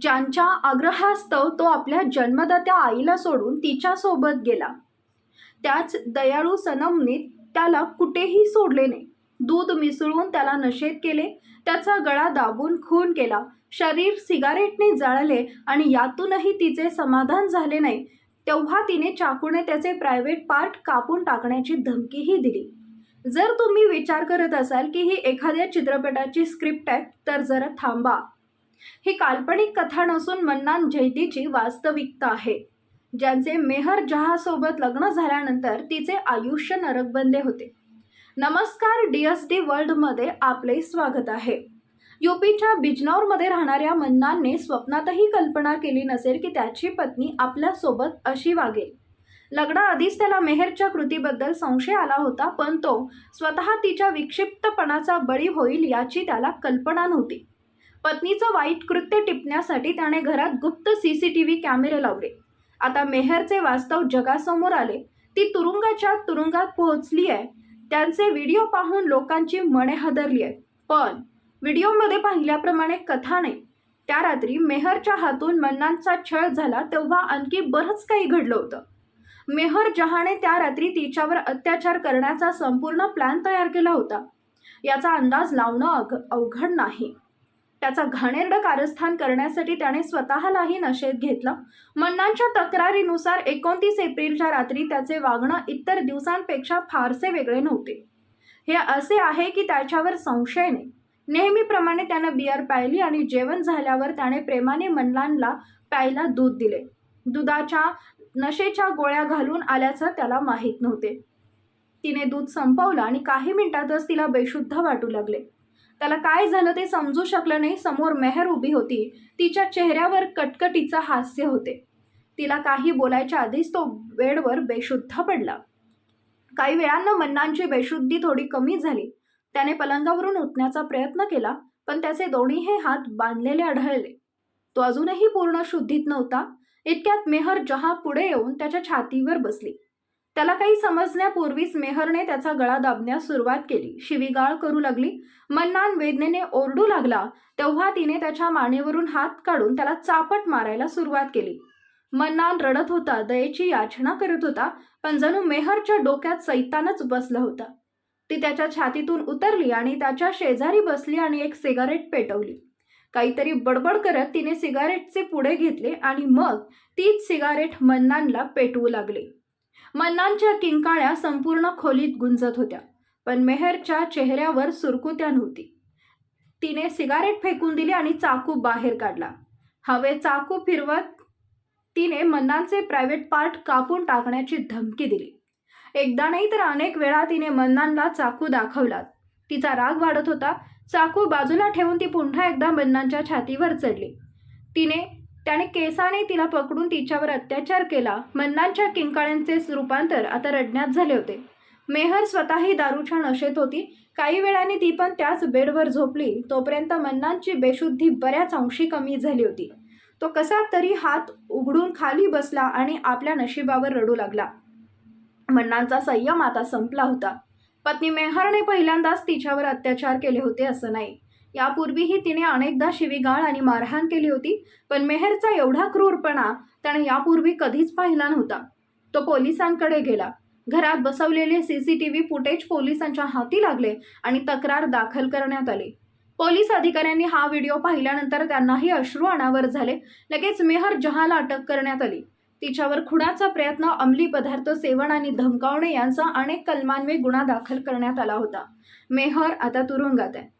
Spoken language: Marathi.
ज्यांच्या आग्रहास्तव तो आपल्या जन्मदात्या आईला सोडून तिच्यासोबत गेला. त्याच दयाळू सनमने त्याला कुठेही सोडले नाही. दूध मिसळून त्याला नशेत केले. त्याचा गळा दाबून खून केला. शरीर सिगारेटने जाळले आणि यातूनही तिचे समाधान झाले नाही. तेव्हा तिने चाकूने त्याचे प्रायव्हेट पार्ट कापून टाकण्याची धमकीही दिली. जर तुम्ही विचार करत असाल की ही एखाद्या चित्रपटाची स्क्रिप्ट आहे तर जरा थांबा. ही काल्पनिक कथा नसून मन्नान जैतीची वास्तविकता आहे. ज्यांचे मेहर जहासोबत लग्न झाल्यानंतर तिचे आयुष्य नरक बनले होते. नमस्कार डी एस डी वर्ल्डमध्ये आपले स्वागत आहे. युपीच्या बिजनौरमध्ये राहणाऱ्या मन्नानने स्वप्नातही कल्पना केली नसेल की त्याची पत्नी आपल्यासोबत अशी वागेल. लग्नाआधीच त्याला मेहरच्या कृतीबद्दल संशय आला होता पण तो स्वतः तिच्या विक्षिप्तपणाचा बळी होईल याची त्याला कल्पना नव्हती. पत्नीचं वाईट कृत्य टिपण्यासाठी त्याने घरात गुप्त सी सी टी व्ही कॅमेरे लावले. आता मेहरचे वास्तव जगासमोर आले. ती तुरुंगाच्या तुरुंगात पोहोचली आहे. त्यांचे व्हिडिओ पाहून लोकांची मने हदरली आहेत. पण व्हिडिओमध्ये पाहिल्याप्रमाणे कथा नाही. त्या रात्री मेहरच्या हातून मन्नांचा छळ झाला तेव्हा आणखी बरंच काही घडलं होतं. मेहर जहाने त्या रात्री तिच्यावर अत्याचार करण्याचा संपूर्ण प्लॅन तयार केला होता. याचा अंदाज लावणं अघ अवघड नाही. त्याचा घाणेरडं कारस्थान करण्यासाठी त्याने स्वतःलाही नशेत घेतलं. मन्नांच्या तक्रारीनुसार एकोणतीस एप्रिलच्या रात्री त्याचे वागणं इतर दिवसांपेक्षा फारसे वेगळे नव्हते. हे असे आहे की त्याच्यावर संशय नाही. नेहमीप्रमाणे त्यानं बियर प्यायली आणि जेवण झाल्यावर त्याने प्रेमाने मन्नानला प्यायला दूध दिले. दुधाच्या नशेच्या गोळ्या घालून आल्याचं त्याला माहीत नव्हते. तिने दूध संपवलं आणि काही मिनिटातच तिला बेशुद्ध वाटू लागले. त्याला काय झालं ते समजू शकलं नाही. समोर मेहर उभी होती. तिच्या चेहऱ्यावर कटकटीचं हास्य होते. तिला काही बोलायच्या आधीच तो बेडवर बेशुद्ध पडला. काही वेळानं मन्नांची बेशुद्धी थोडी कमी झाली. त्याने पलंगावरून उठण्याचा प्रयत्न केला पण त्याचे दोन्हीही हात बांधलेले आढळले. तो अजूनही पूर्ण शुद्धीत नव्हता. इतक्यात मेहर जहा पुढे येऊन त्याच्या छातीवर बसली. त्याला काही समजण्यापूर्वीच मेहरने त्याचा गळा दाबण्यास सुरुवात केली. शिवीगाळ करू लागली. मन्नान वेदनेने ओरडू लागला. तेव्हा तिने त्याच्या मानेवरून हात काढून त्याला चापट मारायला सुरुवात केली. मन्नान रडत होता दयेची याचना करत होता पण जणू मेहरच्या डोक्यात सैतानच बसलं होतं. ती त्याच्या छातीतून उतरली आणि त्याच्या शेजारी बसली आणि एक सिगारेट पेटवली. काहीतरी बडबड करत तिने सिगारेटचे पुढे घेतले आणि मग तीच सिगारेट मन्नानला पेटवू लागली. मन्नानच्या किंकाळ्या संपूर्ण खोलीत गुंजत होत्या. पण मेहरच्या चेहऱ्यावर सुरकुत्या नव्हती. तिने सिगारेट फेकून दिली आणि चाकू बाहेर काढला. हवे चाकू फिरवत तिने मन्नांचे प्रायव्हेट पार्ट कापून टाकण्याची धमकी दिली. एकदा नाही तर अनेक वेळा तिने मन्नानला चाकू दाखवला. तिचा राग वाढत होता. चाकू बाजूला ठेवून ती पुन्हा एकदा मन्नानच्या छातीवर चढली. तिने त्याने केसाने तिला पकडून तिच्यावर अत्याचार केला. मन्नानच्या किंकाळ्यांचे रूपांतर आता रडण्यात झाले होते. मेहर स्वतःही दारूच्या नशेत होती. काही वेळाने ती पण त्याच बेडवर झोपली. तोपर्यंत मन्नानची बेशुद्धी बऱ्याच अंशी कमी झाली होती. तो कसा तरी हात उघडून खाली बसला आणि आपल्या नशिबावर रडू लागला. मन्नांचा संयम आता संपला होता. पत्नी मेहरने पहिल्यांदाच तिच्यावर अत्याचार केले होते असं नाही. यापूर्वीही तिने अनेकदा शिवीगाळ आणि मारहाण केली होती पण मेहरचा एवढा क्रूरपणा त्याने यापूर्वी कधीच पाहिला नव्हता. तो पोलिसांकडे गेला. घरात बसवलेले C C T V footage पोलिसांच्या हाती लागले आणि तक्रार दाखल करण्यात आली. पोलीस अधिकाऱ्यांनी हा व्हिडिओ पाहिल्यानंतर त्यांनाही अश्रू अनावर झाले. लगेच मेहर जहाला अटक करण्यात आली. तिच्यावर खुणाचा प्रयत्न अंमली पदार्थ सेवन आणि धमकावणे यांचा अनेक कलमान्वये गुन्हा दाखल करण्यात आला होता. मेहर आता तुरुंगात आहे.